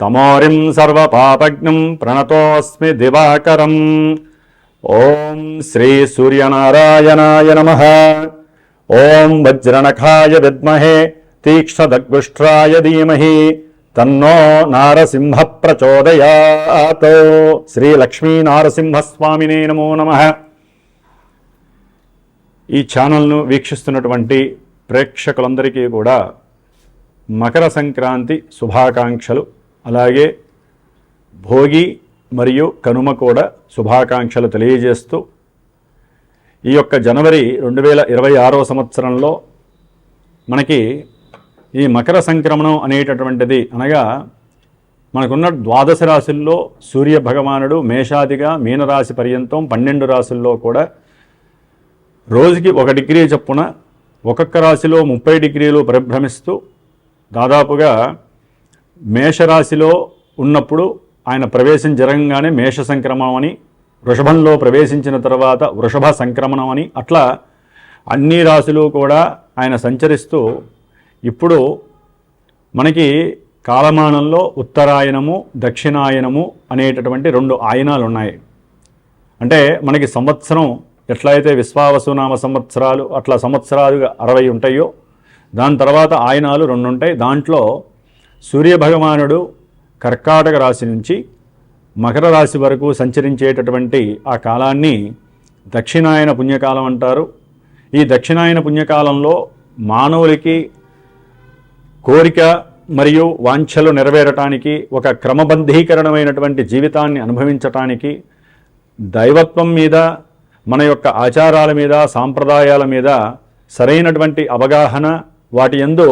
తమోరిం సర్వపాపజ్ఞం ప్రణతోస్మి దివాకరం. ఓం శ్రీ సూర్యనారాయణాయ నమ. ఓం వజ్రనఖాయ విద్మహే తీక్ష్ణదగ్గుష్ట్రాయ ధీమహి. తన్నో నారసింహ ప్రచోదయాత్. శ్రీ లక్ష్మీ నారసింహస్వామినే నమో నమః. ఈ ఛానల్ను వీక్షిస్తున్నటువంటి ప్రేక్షకులందరికీ కూడా మకర సంక్రాంతి శుభాకాంక్షలు. అలాగే భోగి మరియు కనుమ కూడా శుభాకాంక్షలు తెలియజేస్తూ ఈ యొక్క జనవరి రెండు వేల ఇరవై ఆరో సంవత్సరంలో మనకి ఈ మకర సంక్రమణం అనేటటువంటిది అనగా మనకున్న ద్వాదశ రాశుల్లో సూర్య భగవానుడు మేషాదిగా మీనరాశి పర్యంతం పన్నెండు రాశుల్లో కూడా రోజుకి ఒక డిగ్రీ చొప్పున ఒక్కొక్క రాశిలో ముప్పై డిగ్రీలు పరిభ్రమిస్తూ దాదాపుగా మేషరాశిలో ఉన్నప్పుడు ఆయన ప్రవేశం జరగంగానే మేష సంక్రమణం అని వృషభంలో ప్రవేశించిన తర్వాత వృషభ సంక్రమణం అని అట్లా అన్ని రాశులు కూడా ఆయన సంచరిస్తూ ఇప్పుడు మనకి కాలమానంలో ఉత్తరాయణము దక్షిణాయనము అనేటటువంటి రెండు ఆయనాలు ఉన్నాయి అంటే మనకి సంవత్సరం ఎట్లయితే విశ్వావసునామ సంవత్సరాలు అట్లా సంవత్సరాలుగా అరవై ఉంటాయో దాని తర్వాత ఆయనాలు రెండు ఉంటాయి దాంట్లో సూర్యభగవానుడు కర్కాటక రాశి నుంచి మకర రాశి వరకు సంచరించేటటువంటి ఆ కాలాన్ని దక్షిణాయన పుణ్యకాలం అంటారు. ఈ దక్షిణాయన పుణ్యకాలంలో మానవులకి కోరిక మరియు వాంఛలు నెరవేరటానికి ఒక క్రమబద్ధీకరణమైనటువంటి జీవితాన్ని అనుభవించటానికి దైవత్వం మీద మన యొక్క ఆచారాల మీద సాంప్రదాయాల మీద సరైనటువంటి అవగాహన వాటి ఎందు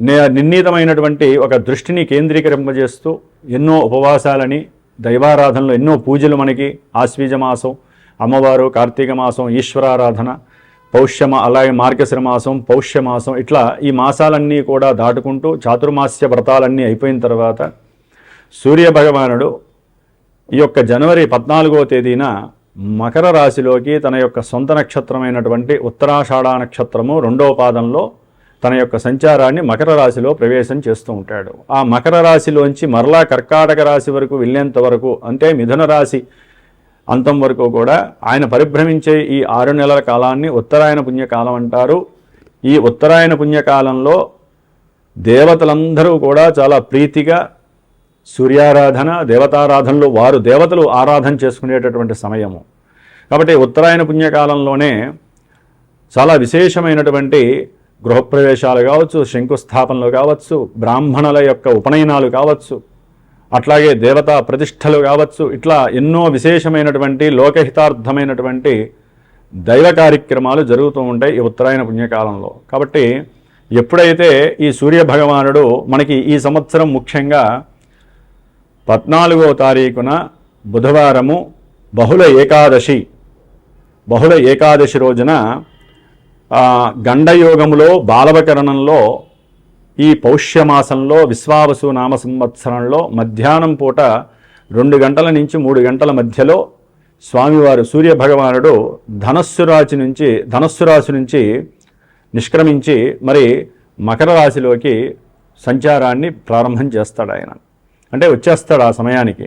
నిర్ణీతమైనటువంటి ఒక దృష్టిని కేంద్రీకరింపజేస్తూ ఎన్నో ఉపవాసాలని దైవారాధనలు ఎన్నో పూజలు మనకి ఆశ్వీజ మాసం అమ్మవారు కార్తీక మాసం ఈశ్వరారాధన పౌష్యమ అలాగే మార్గశిర మాసం పౌష్య మాసం ఇట్లా ఈ మాసాలన్నీ కూడా దాటుకుంటూ చాతుర్మాస్య వ్రతాలన్నీ అయిపోయిన తర్వాత సూర్య భగవానుడు ఈ యొక్క జనవరి పద్నాలుగో తేదీన మకర రాశిలోకి తన యొక్క సొంత నక్షత్రమైనటువంటి ఉత్తరాషాఢ నక్షత్రము రెండవ పాదంలో తన యొక్క సంచారాన్ని మకర రాశిలో ప్రవేశం చేస్తూ ఉంటాడు. ఆ మకర రాశిలోంచి మరలా కర్కాటక రాశి వరకు వెళ్ళేంత వరకు అంటే మిథున రాశి అంతం వరకు కూడా ఆయన పరిభ్రమించే ఈ ఆరు నెలల కాలాన్ని ఉత్తరాయణ పుణ్యకాలం అంటారు. ఈ ఉత్తరాయణ పుణ్యకాలంలో దేవతలందరూ కూడా చాలా ప్రీతిగా సూర్యారాధన దేవతారాధనలు వారు దేవతలు ఆరాధన చేసుకునేటటువంటి సమయము. కాబట్టి ఉత్తరాయణ పుణ్యకాలంలోనే చాలా విశేషమైనటువంటి గృహప్రవేశాలు కావచ్చు శంకుస్థాపనలు కావచ్చు బ్రాహ్మణుల యొక్క ఉపనయనాలు కావచ్చు అట్లాగే దేవతా ప్రతిష్టలు కావచ్చు ఇట్లా ఎన్నో విశేషమైనటువంటి లోకహితార్థమైనటువంటి దైవ కార్యక్రమాలు జరుగుతూ ఉంటాయి ఈ ఉత్తరాయణ పుణ్యకాలంలో. కాబట్టి ఎప్పుడైతే ఈ సూర్య భగవానుడు మనకి ఈ సంవత్సరం ముఖ్యంగా పద్నాలుగో తారీఖున బుధవారము బహుళ ఏకాదశి బహుళ ఏకాదశి రోజున గండయోగములో బాలవకరణంలో ఈ పౌష్యమాసంలో విశ్వావసు నామ సంవత్సరంలో మధ్యాహ్నం పూట రెండు గంటల నుంచి మూడు గంటల మధ్యలో స్వామివారు సూర్య భగవానుడు ధనస్సు రాశి నుంచి ధనస్సు రాశి నుంచి నిష్క్రమించి మరి మకర రాశిలోకి సంచారాన్ని ప్రారంభం చేస్తాడు ఆయన అంటే వచ్చేస్తాడు ఆ సమయానికి.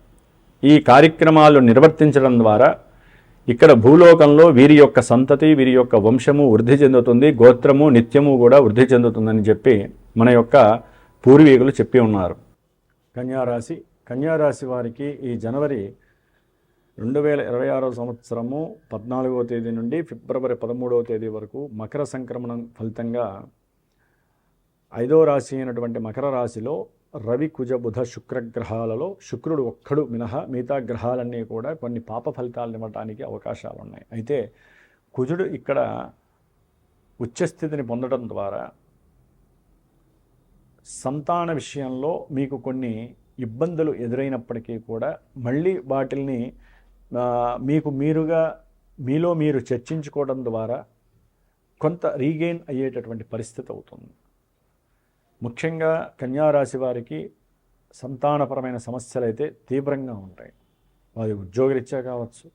ఈ కార్యక్రమాలు నిర్వర్తించడం ద్వారా ఇక్కడ భూలోకంలో వీరి యొక్క సంతతి వీరి యొక్క వంశము వృద్ధి చెందుతుంది గోత్రము నిత్యము కూడా వృద్ధి చెందుతుందని చెప్పి మన యొక్క పూర్వీకులు చెప్పి ఉన్నారు. కన్యారాశి. కన్యారాశి వారికి ఈ జనవరి రెండు వేల ఇరవై ఆరో సంవత్సరము పద్నాలుగవ తేదీ నుండి ఫిబ్రవరి పదమూడవ తేదీ వరకు మకర సంక్రమణం ఫలితంగా ఐదో రాశి అయినటువంటి మకర రాశిలో రవి కుజ బుధ శుక్రగ్రహాలలో శుక్రుడు ఒక్కడు మినహా మిగతా గ్రహాలన్నీ కూడా కొన్ని పాప ఫలితాలు ఇవ్వడానికి అవకాశాలు ఉన్నాయి అయితే కుజుడు ఇక్కడ ఉచ్చస్థితిని పొందడం ద్వారా సంతాన విషయంలో మీకు కొన్ని ఇబ్బందులు ఎదురైనప్పటికీ కూడా మళ్ళీ వాటిల్ని మీకు మీరుగా మీలో మీరు చర్చించుకోవడం ద్వారా కొంత రీగెయిన్ అయ్యేటటువంటి పరిస్థితి అవుతుంది. ముఖ్యంగా కన్యారాశి వారికి సంతానపరమైన సమస్యలు అయితే తీవ్రంగా ఉంటాయి. వారి ఉద్యోగరీత్యా కావచ్చు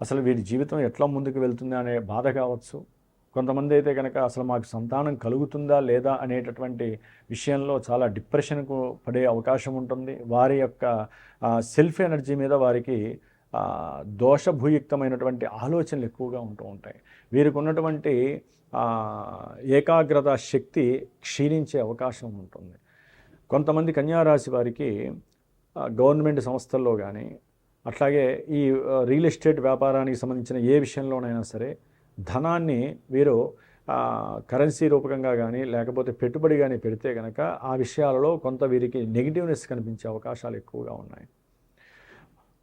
అసలు వీరి జీవితం ఎట్లా ముందుకు వెళ్తుంది అనే బాధ కావచ్చు. కొంతమంది అయితే కనుక అసలు మాకు సంతానం కలుగుతుందా లేదా అనేటటువంటి విషయంలో చాలా డిప్రెషన్కు పడే అవకాశం ఉంటుంది. వారి యొక్క సెల్ఫ్ ఎనర్జీ మీద వారికి దోషభూయుక్తమైనటువంటి ఆలోచనలు ఎక్కువగా ఉంటూ ఉంటాయి. వీరికి ఉన్నటువంటి ఏకాగ్రత శక్తి క్షీణించే అవకాశం ఉంటుంది. కొంతమంది కన్యారాశి వారికి గవర్నమెంట్ సంస్థల్లో కానీ అట్లాగే ఈ రియల్ ఎస్టేట్ వ్యాపారానికి సంబంధించిన ఏ విషయంలోనైనా సరే ధనాన్ని వీరు కరెన్సీ రూపకంగా కానీ లేకపోతే పెట్టుబడి కానీ పెడితే కనుక ఆ విషయాలలో కొంత వీరికి నెగిటివ్నెస్ కనిపించే అవకాశాలు ఎక్కువగా ఉన్నాయి.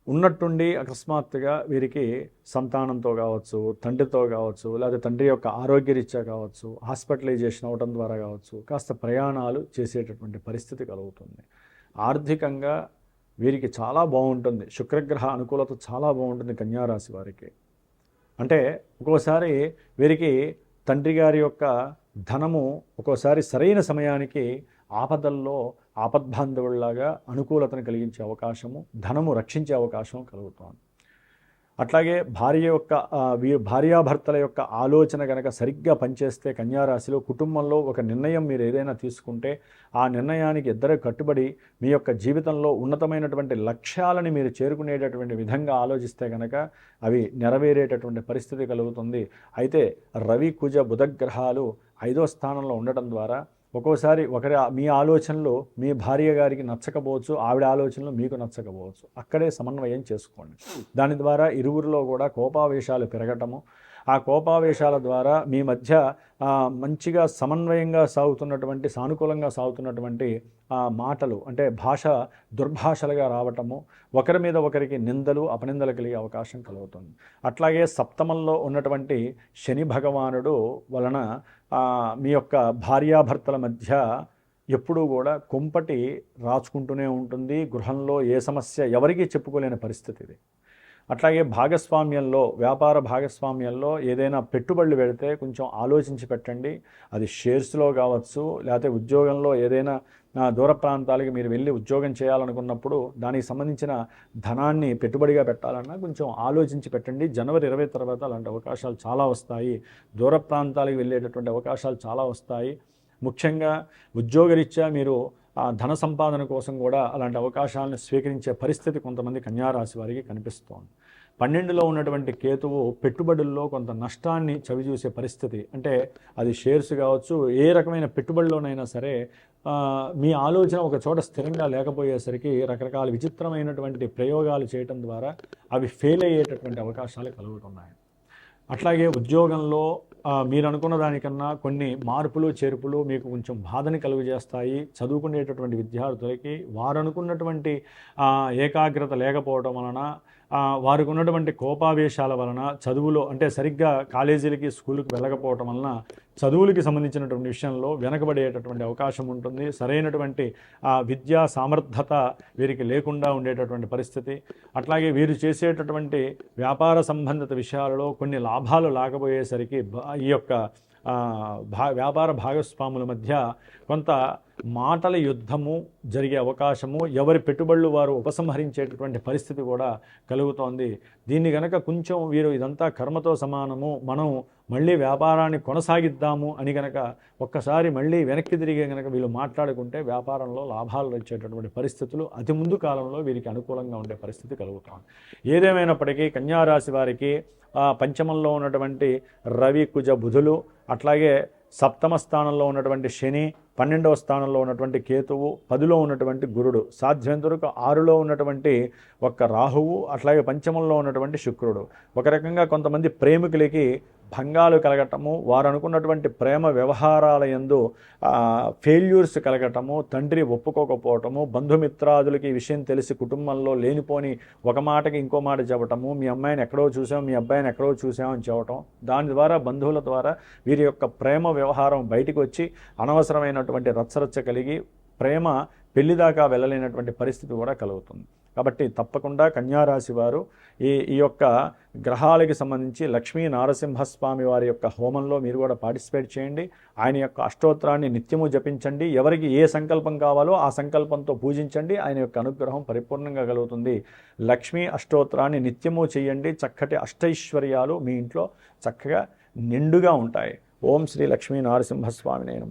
ఉన్నట్టుండి అకస్మాత్తుగా వీరికి సంతానంతో కావచ్చు తండ్రితో కావచ్చు లేదా తండ్రి యొక్క ఆరోగ్యరీత్యా కావచ్చు హాస్పిటలైజేషన్ అవడం ద్వారా కావచ్చు కాస్త ప్రయాణాలు చేసేటటువంటి పరిస్థితి కలుగుతుంది. ఆర్థికంగా వీరికి చాలా బాగుంటుంది. శుక్రగ్రహ అనుకూలత చాలా బాగుంటుంది కన్యారాశి వారికి. అంటే ఒక్కోసారి వీరికి తండ్రి గారి యొక్క ధనము ఒక్కోసారి సరైన సమయానికి ఆపదల్లో ఆపద్బాంధవుల్లాగా అనుకూలతను కలిగించే అవకాశము ధనము రక్షించే అవకాశం కలుగుతోంది. అట్లాగే భార్య యొక్క భార్యాభర్తల యొక్క ఆలోచన కనుక సరిగ్గా పనిచేస్తే కన్యారాశిలో కుటుంబంలో ఒక నిర్ణయం మీరు ఏదైనా తీసుకుంటే ఆ నిర్ణయానికి ఇద్దరు కట్టుబడి మీ యొక్క జీవితంలో ఉన్నతమైనటువంటి లక్ష్యాలని మీరు చేరుకునేటటువంటి విధంగా ఆలోచిస్తే కనుక అవి నెరవేరేటటువంటి పరిస్థితి కలుగుతుంది. అయితే రవి కుజ బుధగ్రహాలు ఐదో స్థానంలో ఉండటం ద్వారా ఒక్కోసారి ఒకరి మీ ఆలోచనలు మీ భార్య గారికి నచ్చకపోవచ్చు ఆవిడ ఆలోచనలు మీకు నచ్చకపోవచ్చు. అక్కడే సమన్వయం చేసుకోండి. దాని ద్వారా ఇరువురిలో కూడా కోపావేశాలు పెరగటము ఆ కోపావేశాల ద్వారా మీ మధ్య మంచిగా సమన్వయంగా సాగుతున్నటువంటి సానుకూలంగా సాగుతున్నటువంటి ఆ, మాటలు అంటే భాష దుర్భాషలుగా రావటము ఒకరి మీద ఒకరికి నిందలు అపనిందలు కలిగే అవకాశం కలుగుతుంది. అట్లాగే సప్తమంలో ఉన్నటువంటి శని భగవానుడు వలన మీ యొక్క భార్యాభర్తల మధ్య ఎప్పుడూ కూడా కొంపటి రాచుకుంటూనే ఉంటుంది. గృహంలో ఏ సమస్య ఎవరికీ చెప్పుకోలేని పరిస్థితి ఇది. అట్లాగే భాగస్వామ్యంలో వ్యాపార భాగస్వామ్యంలో ఏదైనా పెట్టుబడులు పెడితే కొంచెం ఆలోచించి పెట్టండి. అది షేర్స్లో కావచ్చు లేకపోతే ఉద్యోగంలో ఏదైనా దూర ప్రాంతాలకి మీరు వెళ్ళి ఉద్యోగం చేయాలనుకున్నప్పుడు దానికి సంబంధించిన ధనాన్ని పెట్టుబడిగా పెట్టాలన్నా కొంచెం ఆలోచించి పెట్టండి. జనవరి ఇరవై తర్వాత అలాంటి అవకాశాలు చాలా వస్తాయి. దూర ప్రాంతాలకు వెళ్ళేటటువంటి అవకాశాలు చాలా వస్తాయి. ముఖ్యంగా ఉద్యోగరీత్యా మీరు ధన సంపాదన కోసం కూడా అలాంటి అవకాశాలను స్వీకరించే పరిస్థితి కొంతమంది కన్యారాశి వారికి కనిపిస్తోంది. పన్నెండులో ఉన్నటువంటి కేతువు పెట్టుబడుల్లో కొంత నష్టాన్ని చవిచూసే పరిస్థితి. అంటే అది షేర్స్ కావచ్చు ఏ రకమైన పెట్టుబడిలోనైనా సరే మీ ఆలోచన ఒక చోట స్థిరంగా లేకపోయేసరికి రకరకాల విచిత్రమైనటువంటి ప్రయోగాలు చేయటం ద్వారా అవి ఫెయిల్ అయ్యేటటువంటి అవకాశాలు కలుగుతున్నాయి. అట్లాగే ఉద్యోగంలో మీరు అనుకున్న దానికన్నా కొన్ని మార్పులు చేర్పులు మీకు కొంచెం బాధని కలుగజేస్తాయి. చదువుకునేటటువంటి విద్యార్థులకి వారు అనుకున్నటువంటి ఏకాగ్రత లేకపోవడం వలన వారికి ఉన్నటువంటి కోపావేశాల వలన చదువులో అంటే సరిగ్గా కాలేజీలకి స్కూల్కి వెళ్ళకపోవటం వలన చదువులకి సంబంధించినటువంటి విషయంలో వెనకబడేటటువంటి అవకాశం ఉంటుంది. సరైనటువంటి విద్యా సామర్థత వీరికి లేకుండా ఉండేటటువంటి పరిస్థితి. అట్లాగే వీరు చేసేటటువంటి వ్యాపార సంబంధిత విషయాలలో కొన్ని లాభాలు లేకపోయేసరికి ఈ యొక్క భా వ్యాపార భాగస్వాముల మధ్య కొంత మాటల యుద్ధము జరిగే అవకాశము ఎవరి పెట్టుబడులు వారు ఉపసంహరించేటటువంటి పరిస్థితి కూడా కలుగుతోంది. దీన్ని గనక కొంచెం వీరు ఇదంతా కర్మతో సమానము మనం మళ్ళీ వ్యాపారాన్ని కొనసాగిద్దాము అని గనక ఒక్కసారి మళ్ళీ వెనక్కి తిరిగి గనక వీళ్ళు మాట్లాడుకుంటే వ్యాపారంలో లాభాలు వచ్చేటటువంటి పరిస్థితులు అతి ముందు కాలంలో వీరికి అనుకూలంగా ఉండే పరిస్థితి కలుగుతుంది. ఏదేమైనప్పటికీ కన్యారాశి వారికి పంచమంలో ఉన్నటువంటి రవి కుజ బుధులు అట్లాగే సప్తమ స్థానంలో ఉన్నటువంటి శని పన్నెండవ స్థానంలో ఉన్నటువంటి కేతువు పదిలో ఉన్నటువంటి గురుడు సాధ్యమైనంత వరకు ఆరులో ఉన్నటువంటి ఒక్క రాహువు అట్లాగే పంచమంలో ఉన్నటువంటి శుక్రుడు. ఒక రకంగా కొంతమంది ప్రేమికులకి భంగాలు కలగటము వారు అనుకున్నటువంటి ప్రేమ వ్యవహారాల యందు ఫెయిల్యూర్స్ కలగటము తండ్రి ఒప్పుకోకపోవటము బంధుమిత్రాదులకి ఈ విషయం తెలిసి కుటుంబంలో లేనిపోని ఒక మాటకి ఇంకో మాట చెప్పటము మీ అమ్మాయిని ఎక్కడో చూసాం మీ అబ్బాయిని ఎక్కడో చూసామని చెప్పటం దాని ద్వారా బంధువుల ద్వారా వీరి యొక్క ప్రేమ వ్యవహారం బయటికి వచ్చి అనవసరమైనటువంటి రచ్చరచ్చ కలిగి ప్రేమ పెళ్ళిదాకా వెళ్ళలేనటువంటి పరిస్థితి కూడా కలుగుతుంది. కాబట్టి తప్పకుండా కన్యారాశి వారు ఈ ఈ యొక్క గ్రహాలకి సంబంధించి లక్ష్మీ నారసింహస్వామి వారి యొక్క హోమంలో మీరు కూడా పార్టిసిపేట్ చేయండి. ఆయన యొక్క అష్టోత్తరాన్ని నిత్యము జపించండి. ఎవరికి ఏ సంకల్పం కావాలో ఆ సంకల్పంతో పూజించండి. ఆయన యొక్క అనుగ్రహం పరిపూర్ణంగా కలుగుతుంది. లక్ష్మీ అష్టోత్తరాన్ని నిత్యము చేయండి. చక్కటి అష్టైశ్వర్యాలు మీ ఇంట్లో చక్కగా నిండుగా ఉంటాయి. ఓం శ్రీ లక్ష్మీ నారసింహస్వామి నేను